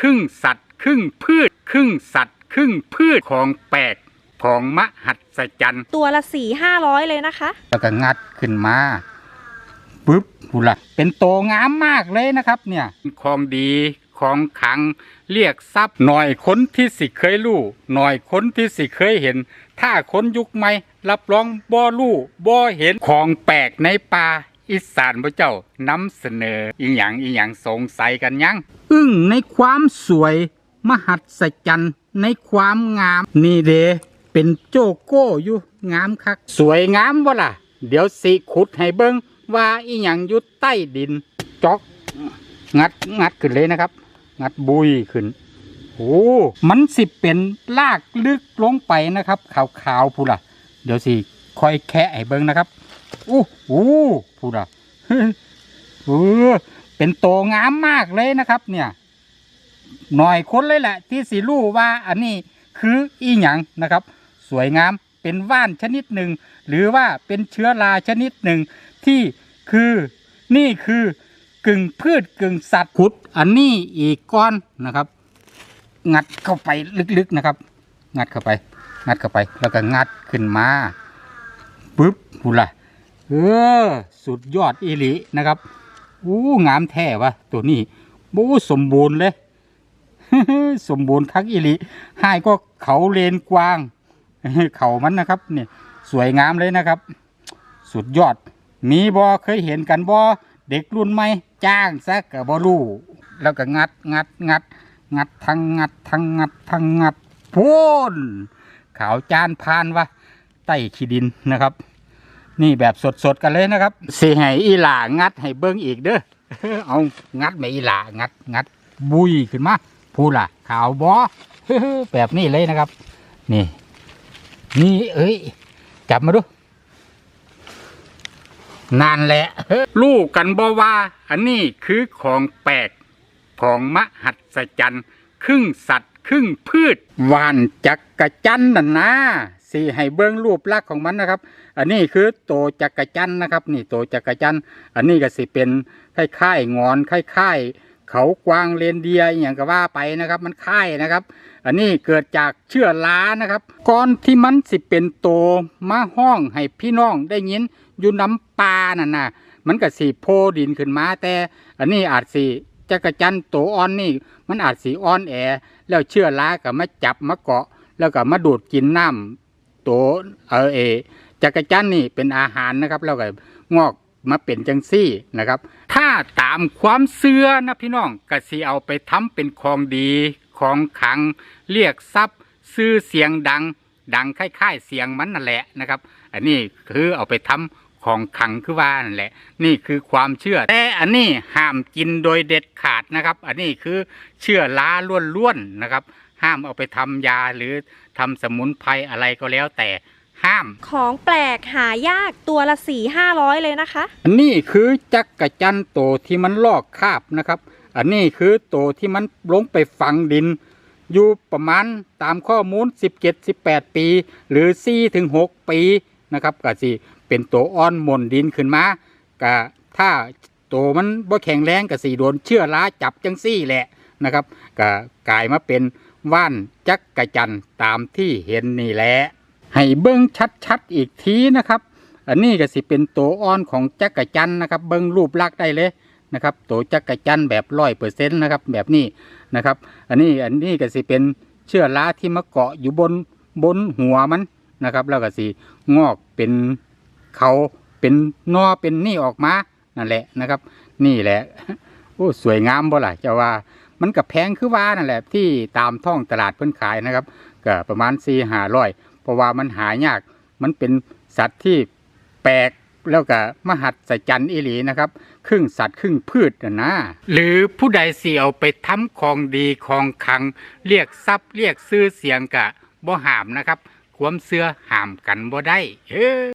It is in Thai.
ครึ่งสัตว์ ครึ่งพืช ครึ่งสัตว์ ครึ่งพืชของแปลกของมหัศจรรย์ตัวละสี่ห้าร้อยเลยนะคะ แล้วก็งัดขึ้นมาปึ๊บหูละเป็นโตงามมากเลยนะครับเนี่ยของดีของขลังเรียกทรัพย์หน่อยคนที่สิเคยรู้หน่อยคนที่สิเคยเห็น ถ้าคนยุคใหม่รับรองบ่รู้บ่เห็นของแปลกในป่า อีสานพระเจ้านำเสนออีหยังอีหยังสงสัยกันยัง อึ้งในความสวย มหัศจรรย์ในความงาม นี่เดเป็นโจโก้อยู่งามคัก สวยงามวะล่ะ เดี๋ยวสิขุดให้เบิ้งว่าอีหยังอยู่ใต้ดินจอก งัดงัดขึ้นเลยนะครับ งัดบุยขึ้นโอ้มันสิเป็นลากลึกลงไปนะครับ ขาวๆพูล่ะ เดี๋ยวสิ คอยแคะให้เบิ้งนะครับอู้อู้พูล่ะเออเป็นโตงามมากเลยนะครับ เนี่ย หน่อยคนเลยแหละ ที่สิรู้ว่าอันนี้คืออีหยังนะครับ สวยงามเป็นว่านชนิดหนึ่ง หรือว่าเป็นเชื้อราชนิดหนึ่ง ที่คือนี่คือกึ่งพืชกึ่งสัตว์ขุด อันนี้อีกก้อนนะครับ งัดเข้าไปลึกๆนะครับ งัดเข้าไป งัดเข้าไปแล้วก็งัดขึ้นมา ปึ๊บหูล่ะเออ สุดยอดอีหลีนะครับอู้งามแท้วะตัวนี้บูสมบูรณ์เลย สมบูรณ์คักอีหลีให้ก็เขาเลนกว้าง เขามันนะครับเนี่ยสวยงามเลยนะครับ สุดยอด มีบอเคยเห็นกันบอเด็กรุ่นใหม่จ้างซะกับบอรู้แล้วก็งัดงัดงัด งัดทั้งงัดทั้งงัดทั้งงัดพูนขาวจานพานวะ ใต้ขี้ดินนะครับ นี่แบบสดๆกันเลยนะครับสีให้อีหลางัดให้เบิ้งอีกเด้อเอางัดไม่อีหลางัดงัด บุยขึ้นมาพูล่ะ ขาวบอแบบนี้เลยนะครับ นี่ นี่เอ้ยจับมาดูนานแหละลูกกันบ่ว่า อันนี้คือของแปลกของมหัศจรรย์ครึ่งสัตว์ ครึ่งพืชวานจักกะจันน่ะนะ สีให้เบิ้งรูปลักษณ์ของมันนะครับ อันนี้คือโตจักรจันนะครับ นี่โตจักรจันอันนี้ก็สิเป็นคล้ายๆงอนคล้ายๆ เขากวางเรนเดียอย่างก็ว่าไปนะครับ มันคล้ายนะครับ อันนี้เกิดจากเชื้อรานะครับก่อนที่มันสิเป็นโตมาห้องให้พี่น้องได้ยินอยู่น้ำปลานั่นน่ะมันก็สีโพดินขึ้นมาแต่อันนี้อาจสีจักรจันโตอ่อนนี่ มันอาจสีอ่อนแอ แล้วเชื้อราก็มาจับมาเกาะ แล้วก็มาดูดกินน้ำ โตเออเอจักรจันนี่เป็นอาหารนะครับ แล้วก็งอกมาเป็นจังซี่นะครับ ถ้าตามความเชื่อนะพี่น้องก็สิเอาไปทำเป็นของดีของขังเรียกทรัพย์ซื้อเสียงดัง ดังคล้ายๆเสียงมันนั่นแหละนะครับ อันนี้คือเอาไปทำของขังคือว่านั่นแหละ นี่คือความเชื่อ แต่อันนี้ห้ามกินโดยเด็ดขาดนะครับ อันนี้คือเชื่อล้าล้วนๆนะครับ ห้ามเอาไปทำยาหรือทำสมุนไพรอะไรก็แล้วแต่ห้าม ของแปลกหายากตัวละสี่ห้าร้อยเลยนะคะ อันนี้คือจักกะจันโตที่มันลอกคราบนะครับ อันนี้คือโตที่มันลงไปฝังดิน อยู่ประมาณตามข้อมูล 17-18 ปี หรือ4ถึง6ปีนะครับก็สิเป็นโตอ่อนหม่นดินขึ้นมาก็ถ้าโตมันบ่แข็งแรงก็สิโดนเชื้อราจับจังซี่แหละนะครับก็กลายมาเป็น ว่านจักกะจันตามที่เห็นนี่แหละให้เบิ้งชัดๆอีกทีนะครับ อันนี้ก็สิเป็นตัวอ่อนของจักกรจันนะครับ เบิ้งรูปลักษณ์ได้เลยนะครับตัวจักกรจันแบบร้อยเปอร์เซ็นต์นะครับแบบนี้นะครับ อันนี้อันนี้ก็สิเป็นเชื้อราที่มาเกาะอยู่บนบนหัวมันนะครับ แล้วก็สิงอกเป็นเขาเป็นนอเป็นนี่ออกมานั่นแหละนะครับ นี่แหละโอ้สวยงามบ่ล่ะจะว่า มันกับแพงคือว่านั่นแหละที่ตามท้องตลาดเพิ่นขายนะครับก็ประมาณสี่ห้าร้อยเพราะว่ามันหายาก มันเป็นสัตว์ที่แปลกแล้วก็มหัศจรรย์อีหลีนะครับ ครึ่งสัตว์ครึ่งพืชนะนะหรือผู้ใดเสียเอาไปทำของดีของขัง เรียกทรัพย์เรียกซื้อเสียงกะบ่หามนะครับ ความเสื้อหามกันบ่ได้เออ